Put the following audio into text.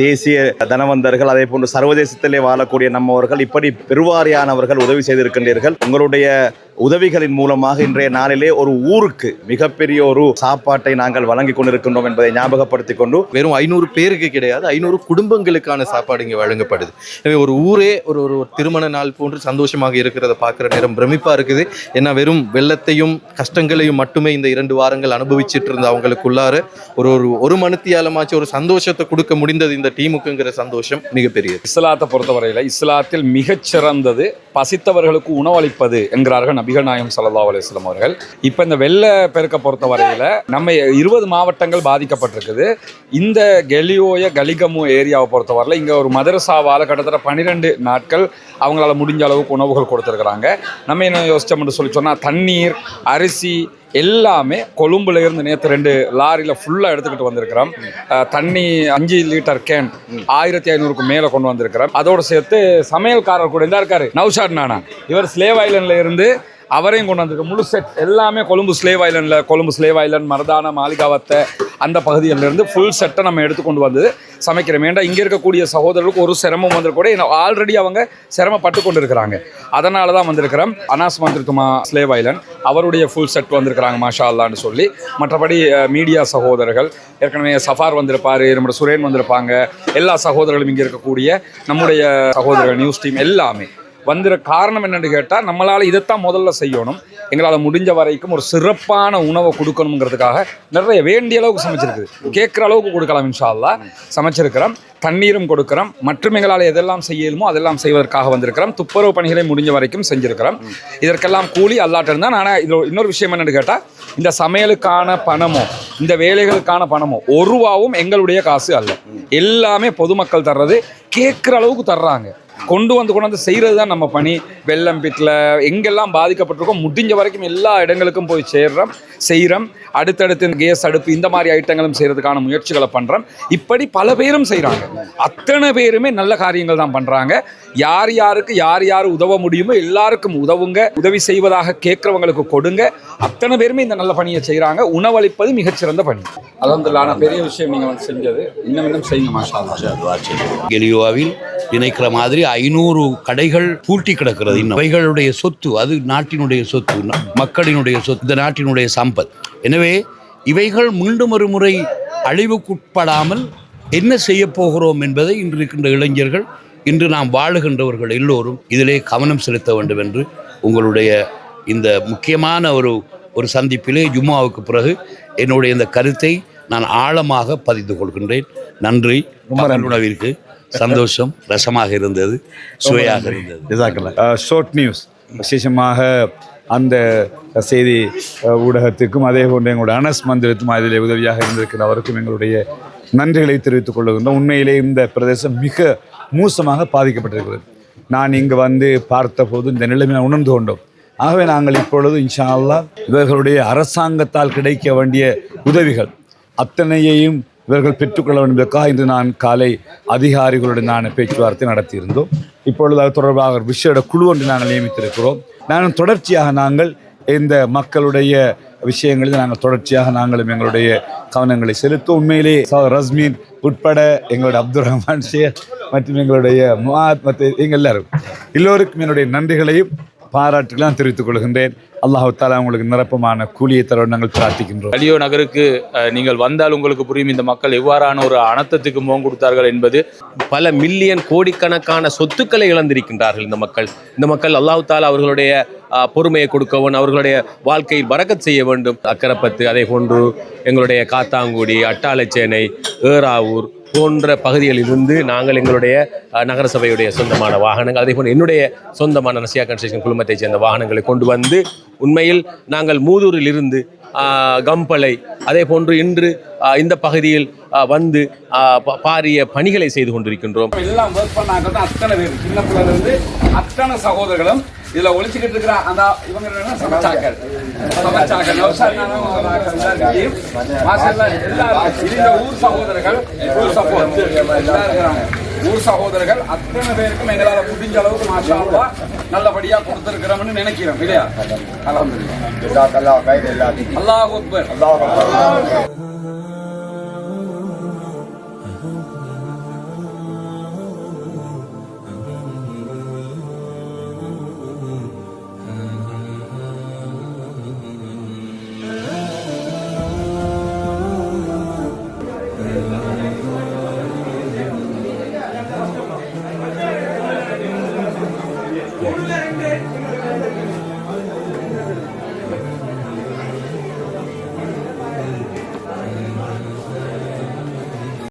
தேசிய தனவந்தர்கள் அதே போன்று சர்வதேசத்திலே வாழக்கூடிய நம்மவர்கள் இப்படி பெருவாரியானவர்கள் உதவி செய்திருக்கின்றீர்கள். உங்களுடைய உதவிகளின் மூலமாக இன்றைய நாளிலே ஒரு ஊருக்கு மிகப்பெரிய ஒரு சாப்பாட்டை நாங்கள் வழங்கி கொண்டிருக்கின்றோம் என்பதை ஞாபகப்படுத்திக் கொண்டு வெறும் ஐநூறு பேருக்கு கிடையாது ஐநூறு குடும்பங்களுக்கான சாப்பாடு இங்கே வழங்கப்படுது. எனவே ஒரு ஊரே ஒரு ஒரு திருமண நாள் போன்று சந்தோஷமாக இருக்கிறத பார்க்குற நேரம் பிரமிப்பாக இருக்குது. ஏன்னா வெறும் வெள்ளத்தையும் கஷ்டங்களையும் மட்டுமே இந்த இரண்டு வாரங்கள் அனுபவிச்சுட்டு இருந்த அவங்களுக்குள்ளார ஒரு ஒரு ஒரு மனுத்தியாலமாச்சு ஒரு சந்தோஷத்தை கொடுக்க முடிந்தது இந்த டீமுக்குங்கிற சந்தோஷம் மிகப்பெரியது. இஸ்லாத்தை பொறுத்தவரையில் இஸ்லாத்தில் மிகச் சிறந்தது பசித்தவர்களுக்கு உணவளிப்பது என்கிறார்கள் நபிகள் நாயம் சல்லா அலுவலம் அவர்கள். இப்போ இந்த வெள்ள பெருக்க பொறுத்தவரையில் நம்ம இருபது மாவட்டங்கள் பாதிக்கப்பட்டிருக்குது. இந்த கெலியோய கலிகமு ஏரியாவை பொறுத்த வரையில் இங்கே ஒரு மதரசாவால் கிட்டத்தட்ட பன்னிரெண்டு நாட்கள் அவங்களால முடிஞ்ச அளவுக்கு உணவுகள் கொடுத்துருக்குறாங்க. நம்ம என்ன யோசிச்சோம்னு சொல்லி சொன்னால் தண்ணீர் அரிசி எல்லாமே கொழும்புல இருந்து நேற்று ரெண்டு லாரியில் ஃபுல்லாக எடுத்துக்கிட்டு வந்திருக்கிறோம். தண்ணி அஞ்சு லிட்டர் கேன் ஆயிரத்தி ஐநூறுக்கு மேலே கொண்டு வந்திருக்கிறோம். அதோடு சேர்த்து சமையல்காரர் கூட இருந்தா இருக்காரு. நௌஷாட் நானா. இவர் ஸ்லேவ் ஐலண்டில் இருந்து அவரையும் கொண்டு வந்திருக்க. முழு செட் எல்லாமே கொழும்பு ஸ்லேவ் ஐலண்டில் கொழும்பு ஸ்லேவ் ஐலண்ட் மரதான மாளிகாவத்தை அந்த பகுதியிலேருந்து ஃபுல் செட்டை நம்ம எடுத்து கொண்டு வந்து சமைக்கிறோம். ஏன்டா இங்கே இருக்கக்கூடிய சகோதரர்களுக்கு ஒரு சிரமம் வந்து கூட ஆல்ரெடி அவங்க சிரமப்பட்டு கொண்டு இருக்கிறாங்க அதனால தான் வந்திருக்கிறோம். அனாஸ் வந்திருக்குமா ஸ்லேவ் ஐலண்ட் அவருடைய ஃபுல் செட் வந்திருக்கிறாங்க மாஷா அல்லான்னு சொல்லி. மற்றபடி மீடியா சகோதரர்கள் ஏற்கனவே சஃபார் வந்திருப்பார் நம்மளோட சுரேன் வந்திருப்பாங்க. எல்லா சகோதரர்களும் இங்கே இருக்கக்கூடிய நம்முடைய சகோதரர்கள் நியூஸ் டீம் எல்லாமே. வந்துடுற காரணம் என்னென்னு கேட்டால் நம்மளால் இதைத்தான் முதல்ல செய்யணும். எங்களால் முடிஞ்ச வரைக்கும் ஒரு சிறப்பான உணவை கொடுக்கணுங்கிறதுக்காக நிறைய வேண்டிய அளவுக்கு சமைச்சிருக்குது. கேட்குற அளவுக்கு கொடுக்கலாம் இன்ஷால்லா சமைச்சிருக்கிறோம் தண்ணீரும் கொடுக்கிறோம் மற்றும் எங்களால் எதெல்லாம் செய்யலுமோ அதெல்லாம் செய்வதற்காக வந்திருக்கிறோம். துப்புரவு பணிகளை முடிஞ்ச வரைக்கும் செஞ்சுருக்கிறோம். இதற்கெல்லாம் கூலி அல்லாட்ட இருந்தால் ஆனால் இதில் இன்னொரு விஷயம் என்னென்னு கேட்டால் இந்த சமையலுக்கான பணமோ இந்த வேலைகளுக்கான பணமோ ஒரு ரூபாவும் எங்களுடைய காசு அல்ல. எல்லாமே பொதுமக்கள் தர்றது கேட்குற அளவுக்கு தர்றாங்க. கொண்டு வந்து கொண்டு வந்து செய்கிறது தான் நம்ம பணி. வெள்ளம் பிட்டில் எங்கெல்லாம் பாதிக்கப்பட்டிருக்கோம் முடிஞ்ச வரைக்கும் எல்லா இடங்களுக்கும் போய் சேர்றோம். செய்கிறோம். அடுத்தடுத்து இந்த கேஸ் அடுப்பு இந்த மாதிரி ஐட்டங்களும் செய்கிறதுக்கான முயற்சிகளை பண்ணுறோம் இப்படி பல பேரும் செய்கிறாங்க அத்தனை பேருமே நல்ல காரியங்கள் தான் பண்ணுறாங்க யார் யாருக்கு யார் யார் உதவ முடியுமோ எல்லாருக்கும் உதவுங்க உதவி செய்வதாக கேட்குறவங்களுக்கு கொடுங்க. அத்தனை பேருமே இந்த நல்ல பணியை செய்கிறாங்க உணவளிப்பது மிகச்சிறந்த பணி. அலமதுல்லான பெரிய விஷயம் நீங்கள் வந்து செஞ்சது. இன்னும் இன்னும் செய்யுங்க மாஷா அல்லாஹ். கெலியோவில் நினைக்கிற மாதிரி ஐநூறு கடைகள் பூட்டி கிடக்கிறது. இன்னும் அவைகளுடைய சொத்து அது நாட்டினுடைய சொத்து மக்களினுடைய சொத்து. இந்த நாட்டினுடைய சம்பத் எனவே இவைகள் மீண்டும் ஒரு முறை அழிவுக்குட்படாமல் என்ன செய்ய போகிறோம் என்பதை இன்று இருக்கின்ற இளைஞர்கள் இன்று நாம் வாழுகின்றவர்கள் எல்லோரும் இதிலே கவனம் செலுத்த வேண்டும் என்று உங்களுடைய இந்த முக்கியமான ஒரு ஒரு சந்திப்பிலே ஜும்மாவுக்கு பிறகு என்னுடைய இந்த கருத்தை நான் ஆழமாக பதிந்து கொள்கின்றேன். நன்றி. உணவிற்கு சந்தோஷம் ரசமாக இருந்தது சுவையாக இருந்தது. ஷார்ட் நியூஸ் விசேஷமாக அந்த செய்தி ஊடகத்திற்கும் அதே போன்று எங்களுடைய அனஸ் மந்திரத்தும் அதிலே உதவியாக இருந்திருக்கிற அவருக்கும் எங்களுடைய நன்றிகளை தெரிவித்துக் கொள்ளுகின்றோம் உண்மையிலே இந்த பிரதேசம் மிக மோசமாக பாதிக்கப்பட்டிருக்கிறது. நான் இங்கு வந்து பார்த்தபோது இந்த நிலைமை உணர்ந்து கொண்டோம். ஆகவே நாங்கள் இப்பொழுது இன்ஷா அல்லாஹ் இவர்களுடைய அரசாங்கத்தால் கிடைக்க வேண்டிய உதவிகள் அத்தனையையும் இவர்கள் பெற்றுக்கொள்ள வேண்டும் இன்று நான் காலை அதிகாரிகளுடன் நான் பேச்சுவார்த்தை நடத்தியிருந்தோம். இப்பொழுது அது தொடர்பாக ஒரு விசேட குழு ஒன்று நாங்கள் நியமித்திருக்கிறோம். நானும் தொடர்ச்சியாக நாங்கள் இந்த மக்களுடைய விஷயங்களில் நாங்கள் தொடர்ச்சியாக நாங்களும் எங்களுடைய கவனங்களை செலுத்தும் உண்மையிலே ரஸ்மீன் உட்பட எங்களுடைய அப்துல் ரஹ்மான் ஷேர் மற்றும் எங்களுடைய முஆத் எங்கள் எல்லாரும் எல்லோருக்கும் என்னுடைய நன்றிகளையும் பாராட்டுகளாம் தெரிவித்துக் கொள்கின்றேன். அல்லாஹு தாலா உங்களுக்கு நிரப்பமான கூலியை தர நாங்கள் பிரார்த்திக்கின்றோம். கலியோ நகருக்கு நீங்கள் வந்தால் உங்களுக்கு புரியும் இந்த மக்கள் எவ்வாறான ஒரு அனர்த்தத்துக்கு முகம் கொடுத்தார்கள் என்பது. பல மில்லியன் கோடிக்கணக்கான சொத்துக்களை இழந்திருக்கின்றார்கள் இந்த மக்கள். இந்த மக்கள் அல்லாஹ் தாலா அவர்களுடைய பொறுமையை கொடுக்கவும் அவர்களுடைய வாழ்க்கையில் பறக்கத் செய்ய வேண்டும். அக்கரப்பத்து அதே போன்று எங்களுடைய காத்தாங்குடி அட்டாளச்சேனை ஏறாவூர் போன்ற பகுதிகளிலிருந்து நாங்கள் எங்களுடைய நகரசபையுடைய சொந்தமான வாகனங்கள் அதே போல் என்னுடைய சொந்தமான நசியா கன்ஸ்ட்ரக்ஷன் குழுமத்தைச் சேர்ந்த வாகனங்களை கொண்டு வந்து உண்மையில் நாங்கள் மூதூரில் இருந்து கம்பளை அதே போன்று இன்று இந்த பகுதியில் வந்து பாரிய பணிகளை செய்து கொண்டிருக்கின்றோம். எல்லாம் ஒர்க் பண்ணாங்க அத்தனை பேர் சின்ன பிள்ளைலேருந்து அத்தனை சகோதரர்களும் இதுல ஒழிச்சுக்கிட்டு இருக்கிற அந்த இவங்க சமைச்சாக்கள். சமைச்சாக்கள். இந்த ஊர் சகோதரர்கள் ஊர் இருக்கிறாங்க. ஊர் சகோதரர்கள் அத்தனை பேருக்கும் எங்களால முடிஞ்ச அளவுக்கு மாஷா அல்லாஹ் நல்லபடியா கொடுத்துருக்கிறோம்னு நினைக்கிறோம் இல்லையா? அலமதுல்லா. அல்லாஹ் அக்பர். கொடுங்க